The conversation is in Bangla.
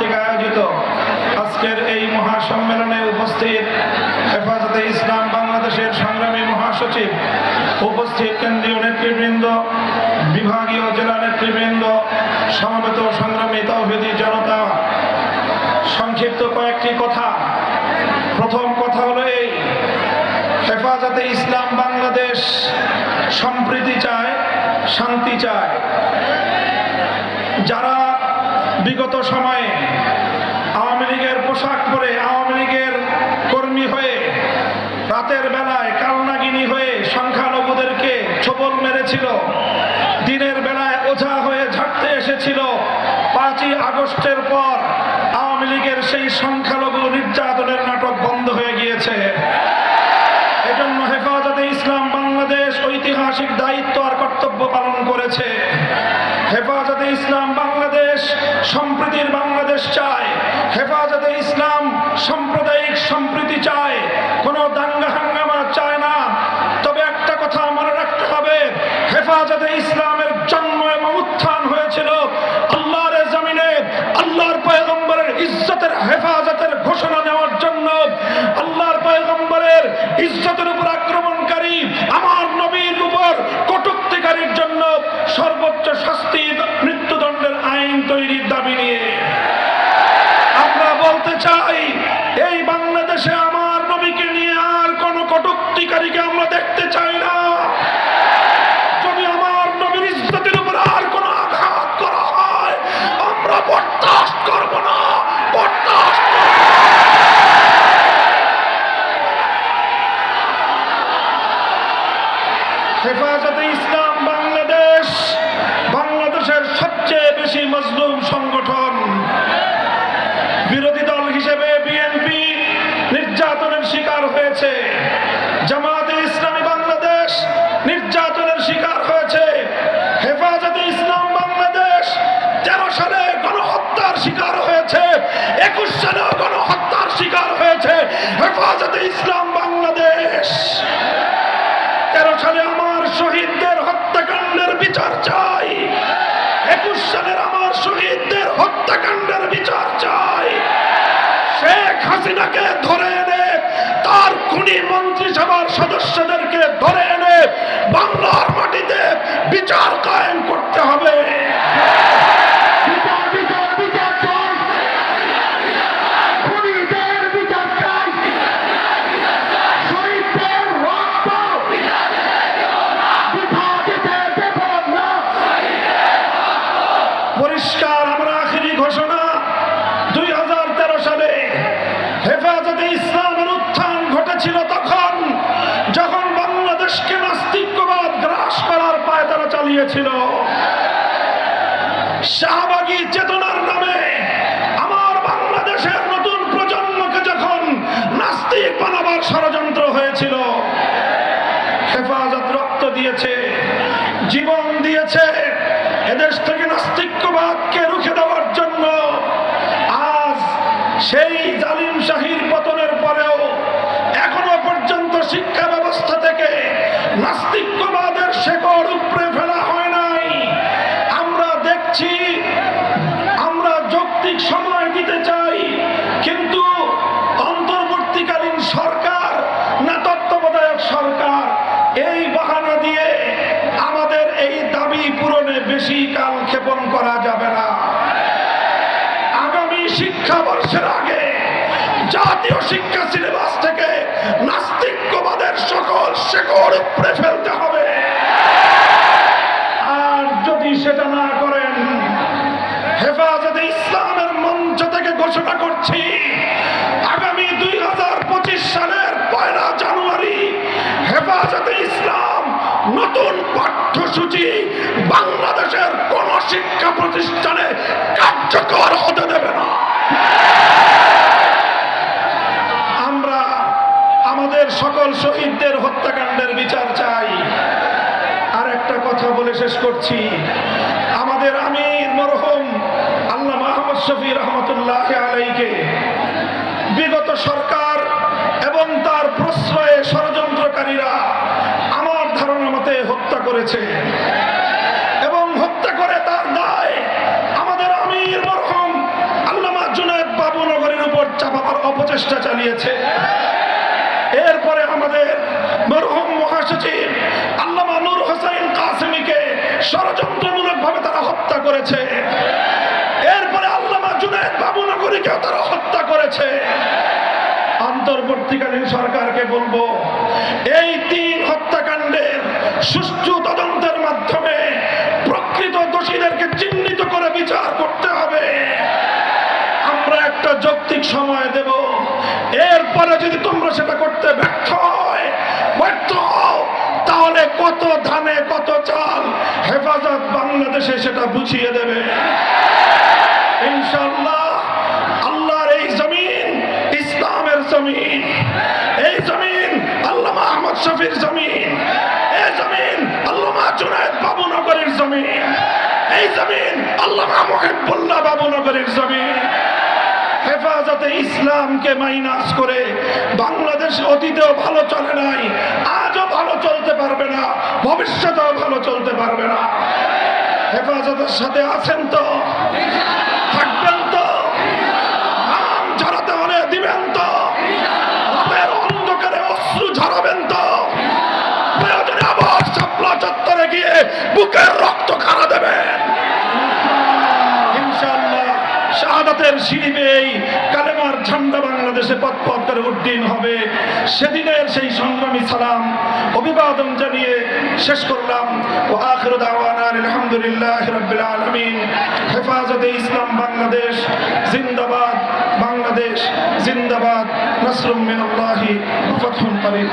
কর্তৃক আয়োজিত আজকের এই মহাসম্মেলনে উপস্থিত হেফাজতে ইসলাম বাংলাদেশের সংগ্রামী মহাসচিব, উপস্থিত কেন্দ্রীয় নেতৃবৃন্দ, বিভাগীয় জেলা নেতৃবৃন্দ, সমবেত সংগ্রামী তৌহিদি জনতা। সংক্ষিপ্ত কয়েকটি কথা। প্রথম কথা হলো এই, হেফাজতে ইসলাম বাংলাদেশ সম্প্রীতি চায়, শান্তি চায়। যারা বিগত সময়ে আওয়ামী লীগের পোশাক পরে আওয়ামী লীগের কর্মী হয়ে রাতের বেলায় কালনাগিনী হয়ে সংখ্যালঘুদেরকে ছোবল মেরেছিল, দিনের বেলায় ওঝা হয়ে ঝাড়তে এসেছিল, পাঁচই আগস্টের পর আওয়ামী লীগের সেই সংখ্যালঘু নির্যাতনের নাটক বন্ধ হয়ে গিয়েছে। এজন্য হেফাজতে ইসলাম বাংলাদেশ ঐতিহাসিক দায়িত্ব আর কর্তব্য পালন করেছে। হেফাজতে ইসলাম বাংলাদেশ সম্প্রীতির বাংলাদেশ চায় হেফাজতে ইসলাম সাম্প্রদায়িক সম্প্রীতি চায় কোনো দাঙ্গা হাঙ্গামা চায় না তবে একটা কথা মনে রাখতে হবে হেফাজতে বেশি মজলুম সংগঠন। বিরোধী দল হিসেবে বিএনপি নির্যাতনের শিকার হয়েছে। জামাতে ইসলামী বাংলাদেশ নির্যাতনের শিকার হয়েছে। হেফাজতে ইসলাম বাংলাদেশ তেরো সালে গণহত্যার শিকার হয়েছে। একুশ সালেও গণহত্যার শিকার হয়েছে। হেফাজতে ইসলাম বাংলাদেশ। তেরো সালে আমার শহীদদের হত্যাকাণ্ডের বিচার চাই। হাসিনাকে ধরে এনে, তার খুনি মন্ত্রিসভার সদস্যদেরকে ধরে এনে বাংলার মাটিতে বিচার কায়েম করতে হবে। চালিয়েছিল শাহবাগী চেতনার নামে আমার বাংলাদেশের নতুন প্রজন্মকে যখন নাস্তিক বানাবার ষড়যন্ত্র হয়েছিল, হেফাজত রক্ত দিয়েছে, জীবন দিয়েছে, এদেশ থেকে নাস্তিক্যবাদকে রুখে দেওয়ার জন্য আজ সেই বেশি কাল ক্ষেপণ করা যাবে না। আগামী শিক্ষাবর্ষের আগে জাতীয় শিক্ষা সিলেবাস থেকে নাস্তিক্যবাদের সকল শেকড় উপড়ে ফেলতে হবে। আর যদি সেটা না করেন, হেফাজতে ইসলামের মঞ্চ থেকে ঘোষণা করছি, আগামী দুই হাজার পঁচিশ সালের পয়লা জানুয়ারি হেফাজতে ইসলাম নতুন পাঠ্যসূচি বাংলাদেশের কোন শিক্ষা প্রতিষ্ঠানে কার্যকর হতে দেবে না। আমরা আমাদের সকল শহীদদের হত্যাকাণ্ডের বিচার চাই। আর একটা কথা বলে শেষ করছি। আমাদের আমির মরহুম আল্লাহ মাহমদ শফি রহমতুল্লাহ আলাইকে বিগত সরকার করেছে এবং হত্যা করে তার দায় আমাদের আমির মরহুম আল্লামা উপর চাপাবার অপচেষ্টা চালিয়েছে। এরপরে আমাদের মরহুম মহাসচিব আল্লামা নূর কাসেমিকে ষড়যন্ত্রমূলক ভাবে তারা হত্যা করেছে। এরপরে আল্লামা জুনায়দ বাবুনগরীকেও তারা হত্যা করেছে। অন্তর্বর্তীকালীন সরকারকে বলব, এই তিন হত্যাকাণ্ডের সুষ্ঠু তদন্তের মাধ্যমে প্রকৃত দোষীদেরকে চিহ্নিত করে বিচার করতে হবে। আমরা একটা যৌক্তিক সময় দেব। এরপরে যদি তোমরা সেটা করতে ব্যর্থ হয়, ব্যর্থ তাহলে কত ধানে, কত চাল হেফাজত বাংলাদেশে সেটা বুঝিয়ে দেবে। ইনশাল্লাহ জমিন। এই জমিন আল্লাহ আহমদ শফির জমিন। এই জমিন আল্লামা জুনায়দ বাবুনগরের জমিন। এই জমিন আল্লামা মুহিবুল্লাহ বাবুনগরের জমিন। হেফাজতে ইসলামকে মাইনাস করে বাংলাদেশ অতীতেও ভালো চলে নাই, আজও ভালো চলতে পারবে না, ভবিষ্যতেও ভালো চলতে পারবে না। হেফাজতের সাথে আছেন তো? বুকের রক্ত খাড়া দেবেন শাহাদাতের সিঁড়ি বেয়েই কালেমার ঝান্ডা বাংলাদেশে পথ পথ করে উড্ডীন হবে। সেদিনের সেই সংগ্রামী সালাম, অভিবাদন জানিয়ে শেষ করলাম। ও আখির দাওয়ানা আলহামদুলিল্লাহ রাব্বিল আলামিন। হেফাজতে ইসলাম বাংলাদেশ, জিন্দাবাদ বাংলাদেশ, জিন্দাবাদ। নাসরুম মিনাল্লাহি ফাতহুন করিম।